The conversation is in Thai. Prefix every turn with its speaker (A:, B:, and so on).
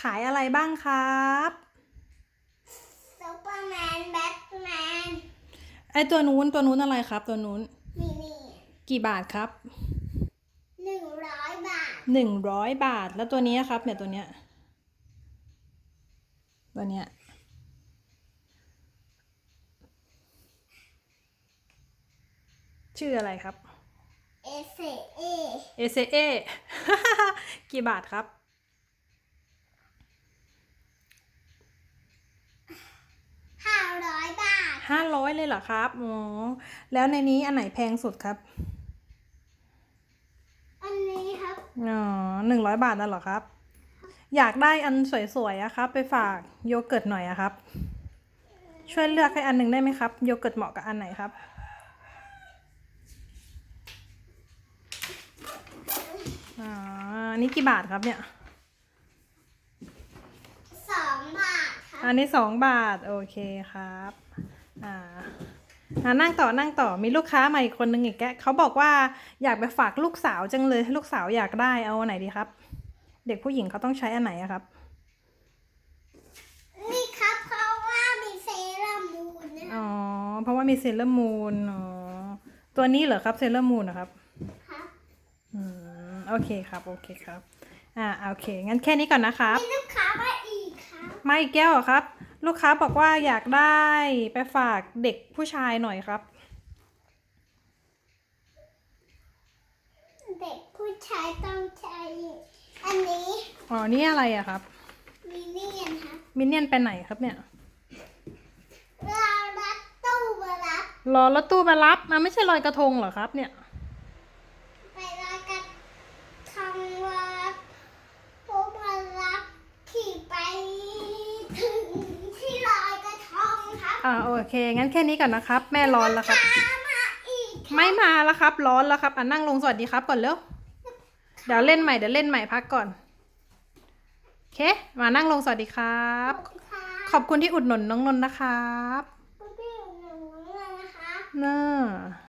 A: ขายอะไรบ้างครับ
B: ซูเปอร์แมนแบทแมน
A: ไอตัวนู้นตัวนู้นอะไรครับ ตัวนู้น
B: มินิ
A: กี่บาทครับ
B: หนึ่งร้อยบาท
A: หนึ่งร้อยบาท แล้วตัวนี้ครับ เนี่ยตัวเนี้ยตัวเนี้ยชื่ออะไรครับ
B: เอเซเอ
A: เอเซเอ กี่บาทครับ
B: ห้าร้อยบาท
A: ห้าร้ อยเลยเหรอครับอ๋อแล้วในนี้อันไหนแพงสุดครับ
B: อันนี้ครับ
A: อ๋อหนึ่งร้อยบาทนั่นเหรอครับ อยากได้อันสวยๆอะครับ ไปฝากโยเกิร์ตหน่อยอะครับ ช่วยเลือกให้อันหนึ่งได้ไหมครับ โยเกิร์ตเหมาะกับอันไหนครับ อ๋ออันนี้กี่บาทครับเนี่ย
B: สองบาทครับ
A: อันนี้สองบาท โอเคครับ อ่า อ่านั่งต่อนั่งต่อมีลูกค้ามาอีกคนนึงอีกแกเขาบอกว่าอยากไปฝากลูกสาวจังเลยลูกสาวอยากได้เอาอันไหนดีครับ เด็กผู้หญิงเขาต้องใช้อันไหนอะครับ
B: นี่ครับเพราะว่ามีเซรั่มมูนนะ
A: อ๋อเพราะว่ามีเซเลอร์มูนอ๋อตัวนี้เหรอครับเซเลอร์มูนนะครับ
B: ครับ
A: อืมโอเคครับโอเคครับอ่าโอเคงั้นแค่นี้ก่อนนะครับ
B: มีลูกค้ามาอีกครับ
A: มาอีกแก้วเหรอครับ ลูกค้าบอกว่าอยากได้ไปฝากเด็กผู้ชายหน่อยครับ
B: เด็กผู้ชายต้องใช้อันนี้
A: อ๋อ นี่อะไรอะครับ
B: มิเนียนครับ
A: มินเนี่ยนไปไหนครับเนี่ย
B: เรารัดตู้มารับ
A: รอรถตู้มารับมาไม่ใช่ลอยกระทงเหรอครับเนี่ย
B: ไปรอยกระทงวัดผู้มารับขี่ไปถึงที่ลอยกระทงครับ
A: อ่าโอเค งั้นแค่นี้ก่อนนะครับ แม่ร้อนแล้วครับ
B: ตามมาอีกครับ
A: ไม่มาแล้วครับ ร้อนแล้วครับอะนั่งลงสวัสดีครับก่อนเร็วเดี๋ยวเล่นใหม่เดี๋ยวเล่นใหม่พักก่อนโอเค มานั่งลงสวัสดีครับ ขอบคุณที่อุดหนุนน้องนนท์นะครับ
B: คุณพี่หนูนะครับ
A: น่า